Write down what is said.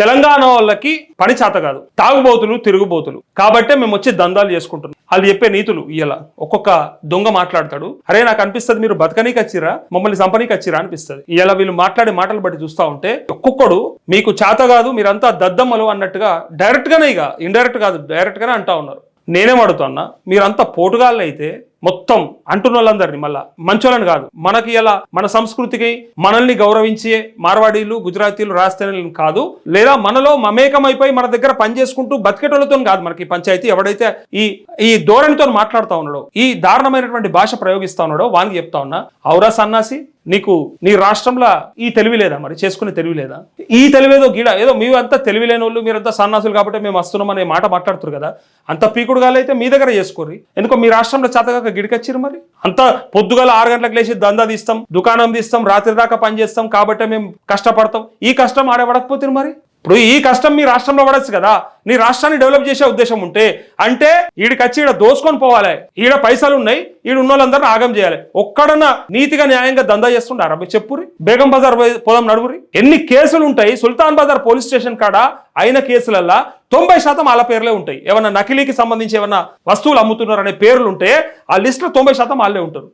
తెలంగాణ వాళ్ళకి పని చేత కాదు. తాగుబోతులు తిరుగుబోతులు. కాబట్టే మేము వచ్చి దందాలు చేసుకుంటున్నాం. వాళ్ళు చెప్పే నీతులు ఇలా ఒక్కొక్క దొంగ మాట్లాడతాడు. అరే నాకు అనిపిస్తుంది మీరు బతకనీకి వచ్చిరా మమ్మల్ని సంపనీకి వచ్చిరా అనిపిస్తుంది. ఇలా వీళ్ళు మాట్లాడే మాటలు బట్టి చూస్తూ ఉంటే ఒక్కొక్కడు మీకు చేత కాదు మీరంతా దద్దమ్మలు అన్నట్టుగా డైరెక్ట్ గానే ఇక ఇండైరెక్ట్ కాదు డైరెక్ట్ గానే అంటా ఉన్నారు. నేనేం అడుగుతున్నా మీరంతా పోటుగాళ్ళు అయితే మొత్తం అంటున్న వాళ్ళందరినీ మళ్ళా. మంచోళ్ళని కాదు. మనకి ఎలా మన సంస్కృతికి మనల్ని గౌరవించే మార్వాడీలు గుజరాతీలు రాజస్థానీలు కాదు లేదా మనలో మమేకమైపోయి మన దగ్గర పని చేసుకుంటూ బతికేటోళ్ళతో కాదు మనకి పంచాయతీ. ఎవడైతే ఈ ఈ ధోరణితో మాట్లాడుతా ఉన్నాడో ఈ దారుణమైనటువంటి భాష ప్రయోగిస్తా ఉన్నాడో వానికి చెప్తా ఉన్నా ఔరా సన్నాసి నీకు నీ రాష్ట్రంలో ఈ తెలివి లేదా మరి? చేసుకునే తెలివి లేదా? ఈ తెలివేదో గీడ ఏదో మీరంతా తెలివి లేని వాళ్ళు మీరంతా సన్నాసులు కాబట్టి మేము వస్తున్నాం అనే మాట మాట్లాడుతున్నారు కదా. అంత పీకుడుగాలు అయితే మీ దగ్గర చేసుకోర్రి. ఎందుకో మీ రాష్ట్రంలో చేతగాక గిడికొచ్చారు మరి? అంత పొద్దుగల ఆరు గంటలకు లేచి దందా తీస్తాం దుకాణం తీస్తాం రాత్రి దాకా పని చేస్తాం కాబట్టి మేము కష్టపడతాం. ఈ కష్టం ఆడే మరి? ఇప్పుడు ఈ కష్టం మీ రాష్ట్రంలో పడచ్చు కదా. నీ రాష్ట్రాన్ని డెవలప్ చేసే ఉద్దేశం ఉంటే అంటే ఈడికి వచ్చి ఈడ దోసుకొని పోవాలి. ఈడ పైసలు ఉన్నాయి ఈడ ఉన్న వాళ్ళందరినీ ఆగం చేయాలి. ఒక్కడన్నా నీతిగా న్యాయంగా దందా చేస్తుండే మీరు చెప్పురి బేగం బజార్ పోదాం నడువురి ఎన్ని కేసులు ఉంటాయి సుల్తాన్ బజార్ పోలీస్ స్టేషన్ కాడ అయిన కేసులల్లా తొంభై శాతం వాళ్ళ పేర్లే ఉంటాయి. ఏమన్నా నకిలీకి సంబంధించి ఏమన్నా వస్తువులు అమ్ముతున్నారు అనే పేర్లు ఉంటే ఆ లిస్టులో తొంభై శాతం వాళ్ళే ఉంటారు.